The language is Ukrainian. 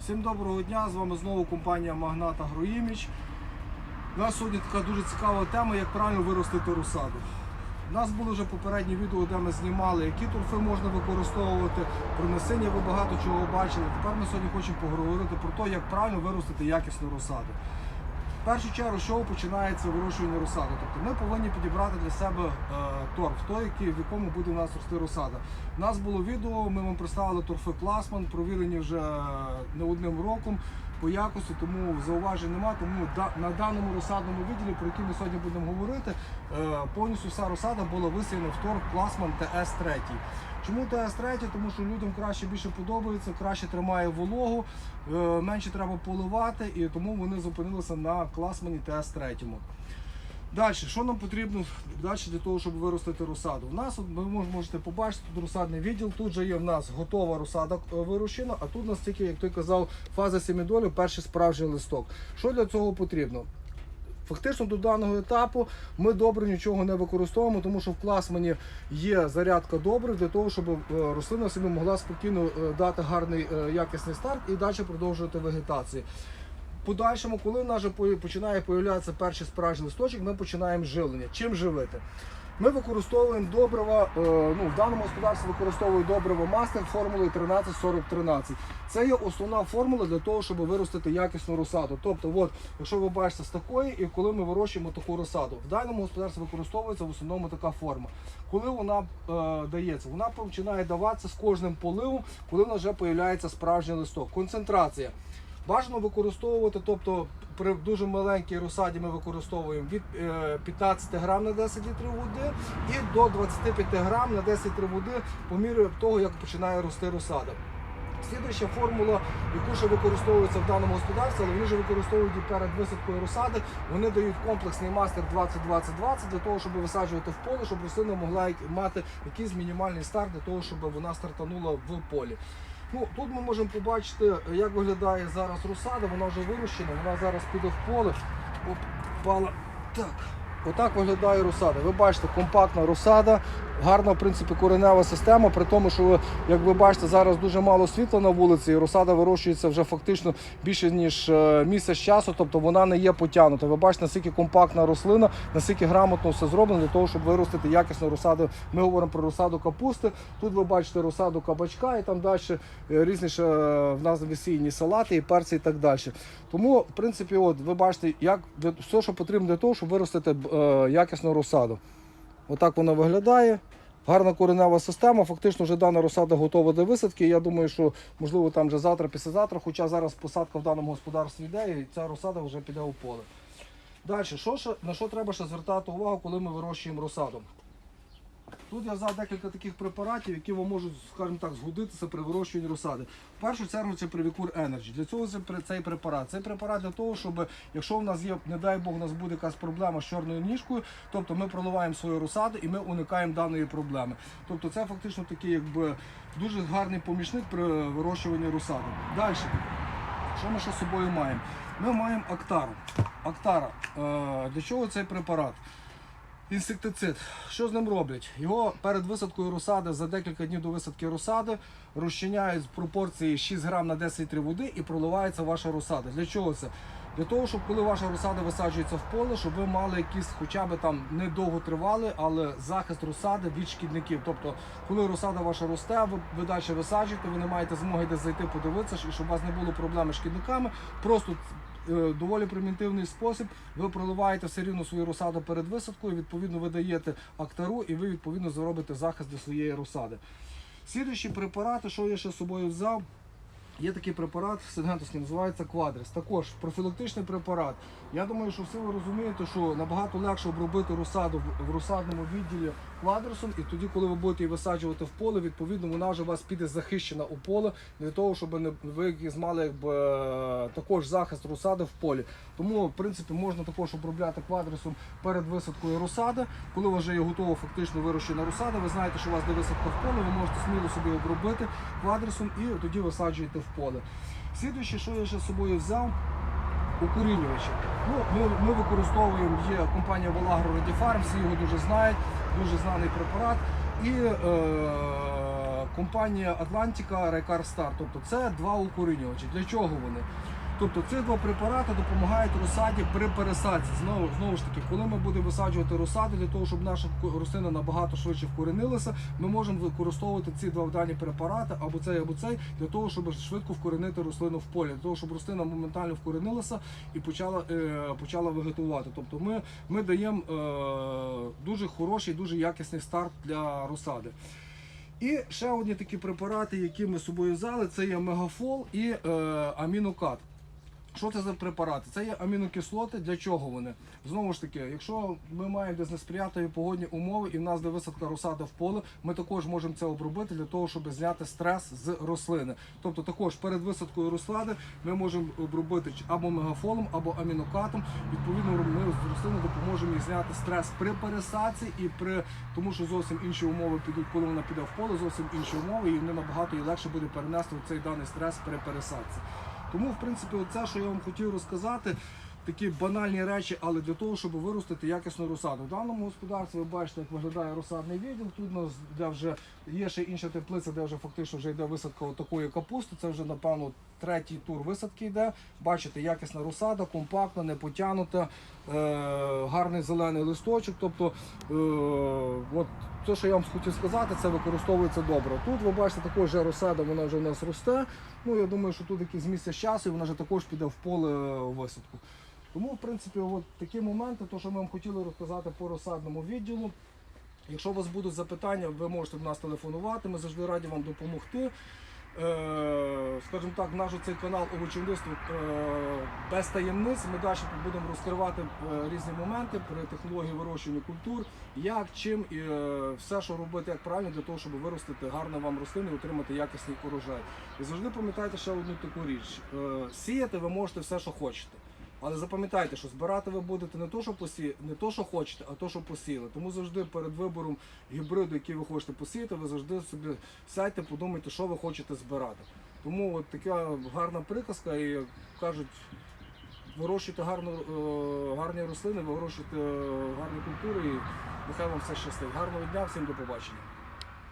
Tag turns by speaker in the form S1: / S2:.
S1: Всім доброго дня! З вами знову компанія Магнат Агроіміч. У нас сьогодні така дуже цікава тема, як правильно виростити розсаду. У нас було вже попереднє відео, де ми знімали, які торфи можна використовувати, про насіння ви багато чого бачили. Тепер ми сьогодні хочемо поговорити про те, як правильно виростити якісну розсаду. Першу чергу, шоу починається вирощування розсади. Тобто ми повинні підібрати для себе е, торф, той, який, в якому буде у нас рости розсада. У нас було відео, ми вам представили торфи Класман, провірені вже не одним роком по якості, тому зауважень нема. Тому на даному розсадному відділі, про який ми сьогодні будемо говорити, е, повністю вся розсада була висіяна в торг Класман ТС-3. Чому ТС-3? Тому що людям краще більше подобається, краще тримає вологу, е, менше треба поливати, і тому вони зупинилися на Класмані ТС-3. Далі, що нам потрібно далі для того, щоб виростити розсаду? У нас, ви можете побачити, тут розсадний відділ, тут же є в нас готова розсада е, вирощена, а тут у нас тільки, як той казав, фаза семідолів, перший справжній листок. Що для цього потрібно? Фактично до даного етапу ми добре нічого не використовуємо, тому що в класмані є зарядка добрив для того, щоб е, рослина собі могла спокійно е, дати гарний якісний старт і далі продовжувати вегетацію. Подальшому, коли в нас починає появлятися перший справжній листочок, ми починаємо живлення. Чим живити? Ми використовуємо добрива, е, ну в даному господарстві використовують добриво мастер формулою 13-40-13. Це є основна формула для того, щоб виростити якісну розсаду. Тобто, от, якщо ви бачите з такої, і коли ми вирощуємо таку розсаду, в даному господарстві використовується в основному така форма. Коли вона е, дається, вона починає даватися з кожним поливом, коли в нас вже появляється справжній листок. Концентрація. Бажано використовувати, тобто при дуже маленькій розсаді ми використовуємо від е, 15 грам на 10 літрів води і до 25 грам на 10 літрів води по мірі того, як починає рости розсада. Слідуюча формула, яку ще використовується в даному господарстві, але вони вже використовують і перед висадкою розсади. Вони дають комплексний мастер 20-20-20 для того, щоб висаджувати в поле, щоб рослина могла мати якийсь мінімальний старт для того, щоб вона стартанула в полі. Ну, тут ми можемо побачити, як виглядає зараз розсада, вона вже вирощена, вона зараз піде в поле. Оп, пала. Так. Отак виглядає розсада. Ви бачите, компактна розсада, гарна, в принципі, коренева система, при тому, що як ви бачите, зараз дуже мало світла на вулиці, і розсада вирощується вже фактично більше ніж е, місяць часу, тобто вона не є потягнута. Ви бачите, наскільки компактна рослина, наскільки грамотно все зроблено для того, щоб виростити якісну розсаду. Ми говоримо про розсаду капусти. Тут ви бачите розсаду кабачка і там далі е, різні ще е, в нас весільні салати і перці і так далі. Тому, в принципі, от ви бачите, як все, що потрібно для того, щоб виростити якісну розсаду. Отак вона виглядає. Гарна коренева система. Фактично вже дана розсада готова до висадки. Я думаю, що можливо там вже завтра, післязавтра, хоча зараз посадка в даному господарстві йде, і ця розсада вже піде у поле. Далі, що на що треба ще звертати увагу, коли ми вирощуємо розсаду? Тут я взяв декілька таких препаратів, які вам можуть, скажімо так, згодитися при вирощуванні розсади. В першу чергу це Привікур Energy. Для цього це цей препарат. Цей препарат для того, щоб якщо в нас є, не дай Бог, у нас буде якась проблема з чорною ніжкою, тобто ми проливаємо свою розсаду і ми уникаємо даної проблеми. Тобто це фактично такий якби дуже гарний помічник при вирощуванні розсади. Далі. Що ми ще з собою маємо? Ми маємо Актару. Актара. Е, Для чого цей препарат? Інсектицид. Що з ним роблять? Його перед висадкою розсади за декілька днів до висадки розсади розчиняють з пропорції 6 грам на 10 літрів води і проливається ваша розсада. Для чого це? Для того, щоб коли ваша розсада висаджується в поле, щоб ви мали якісь хоча б там недовго тривали, але захист розсади від шкідників. Тобто, коли розсада ваша росте, ви, ви далі висаджуєте, ви не маєте змоги десь зайти подивитися, щоб у вас не було проблеми з шкідниками. Просто доволі примітивний спосіб. Ви проливаєте все рівно свою розсаду перед висадкою, відповідно, ви даєте актару і ви відповідно зробите захист для своєї розсади. Слідуючі препарати, що я ще з собою взяв. Є такий препарат, сингентовський, називається Квадрис. Також профілактичний препарат. Я думаю, що всі ви розумієте, що набагато легше обробити розсаду в- розсадному відділі квадрисом, і тоді, коли ви будете її висаджувати в поле, відповідно вона вже у вас піде захищена у поле для того, щоб не ви мали е, також захист розсади в полі. Тому, в принципі, можна також обробляти квадрисом перед висадкою розсади. Коли вже є готова фактично вирощена розсада, ви знаєте, що у вас де висадка в поле, ви можете сміло собі обробити квадрисом і тоді висаджуєте в поле. Слідуюче, що я ще з собою взяв, укорінювачі. Ну, ми, ми використовуємо, є компанія Волагро Радіфарм, всі його дуже знають, дуже знаний препарат. І е, компанія Атлантика Райкар Стар. Тобто це два укорінювачі. Для чого вони? Тобто ці два препарати допомагають розсаді при пересадці. Знову, знову ж таки, коли ми будемо висаджувати розсаду, для того, щоб наша рослина набагато швидше вкоренилася, ми можемо використовувати ці два дані препарати, або цей, або цей, для того, щоб швидко вкоренити рослину в полі, для того, щоб рослина моментально вкоренилася і почала, е, почала вегетувати. Тобто ми, ми даємо е, дуже хороший, дуже якісний старт для розсади. І ще одні такі препарати, які ми з собою взяли, це є мегафол і е, амінокат. Що це за препарати? Це є амінокислоти. Для чого вони? Знову ж таки, якщо ми маємо десь несприятливі погодні умови і в нас де висадка розсади в поле, ми також можемо це обробити для того, щоб зняти стрес з рослини. Тобто також перед висадкою розсади ми можемо обробити або мегафолом, або амінокатом. Відповідно, ми з рослини допоможемо їй зняти стрес при пересадці і при тому, що зовсім інші умови підуть, коли вона піде в поле, зовсім інші умови, і вони набагато і легше буде перенести цей даний стрес при пересадці. Тому, в принципі, оце, що я вам хотів розказати, такі банальні речі, але для того, щоб виростити якісну розсаду. В даному господарстві ви бачите, як виглядає розсадний відділ. Тут у нас де вже є ще інша теплиця, де вже фактично вже йде висадка такої капусти. Це вже, напевно, третій тур висадки йде. Бачите, якісна розсада, компактна, не потягнута, е- гарний зелений листочок. Тобто, е- от те, що я вам хотів сказати, це використовується добре. Тут ви бачите, також розсада, вона вже в нас росте. Ну, я думаю, що тут якийсь місце з часу, і вона вже також піде в поле е, висадку. Тому, в принципі, от такі моменти, то, що ми вам хотіли розказати по розсадному відділу. Якщо у вас будуть запитання, ви можете до нас телефонувати, ми завжди раді вам допомогти. Е, скажімо так, наш цей канал овочівництво е, без таємниць. Ми далі будемо розкривати е, різні моменти при технології вирощування культур, як, чим і все, що робити, як правильно для того, щоб виростити гарно вам рослини і отримати якісний урожай. І завжди пам'ятайте ще одну таку річ: сіяти ви можете все, що хочете. Але запам'ятайте, що збирати ви будете не то, що посі... не то, що хочете, а то, що посіяли. Тому завжди перед вибором гібриду, який ви хочете посіяти, ви завжди собі сядьте, подумайте, що ви хочете збирати. Тому от така гарна приказка, і як кажуть, вирощуйте гарну, е, гарні рослини, вирощуйте е, гарні культури, і нехай вам все щастить. Гарного дня, всім до побачення.